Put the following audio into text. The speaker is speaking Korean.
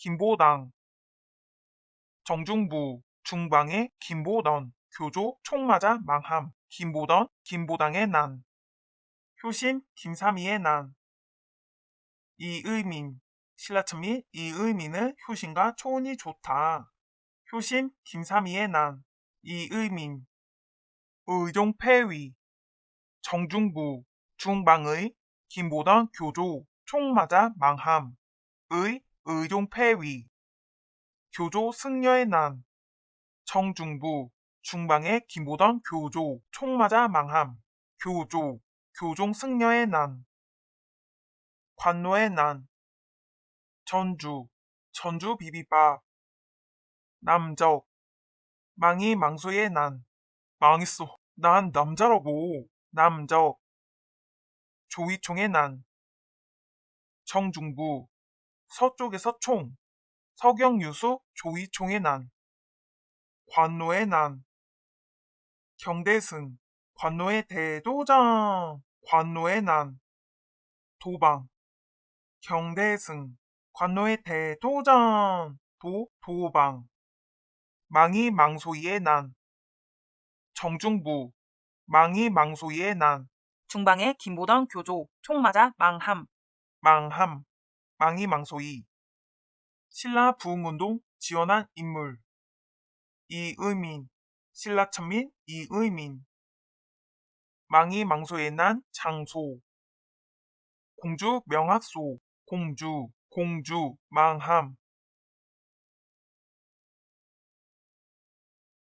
김보당 정중부 중방의 김보던 교조 총 맞아 망함. 김보던 김보당의 난. 효심 김삼이의 난. 이의민 신라천 및 이의민의 효심과 초운이 좋다. 효심 김삼이의 난. 이의민 의종패위. 정중부 중방의 김보던 교조 총 맞아 망함. 의 의종패위 교조 승려의 난 정중부 중방의 김보던 교조 총 맞아 망함 교조 교종 승려의 난 관노의 난 전주 전주 비비밥 남적 망이 망소의 난 망했어 난 남자라고. 남적 조이총의 난 정중부 서쪽에서 총 서경유수 조이총의 난 관노의 난 경대승 관노의 대도장 관노의 난 도방 경대승 관노의 대도장 도 도방 망이 망소이의 난 정중부 망이 망소이의 난 중방의 김보던 교조 총 맞아 망함. 망함 망이 망소이. 신라 부흥운동 지원한 인물. 이의민. 신라 천민 이의민. 망이 망소의 난 장소. 공주 명학소. 공주 공주 망함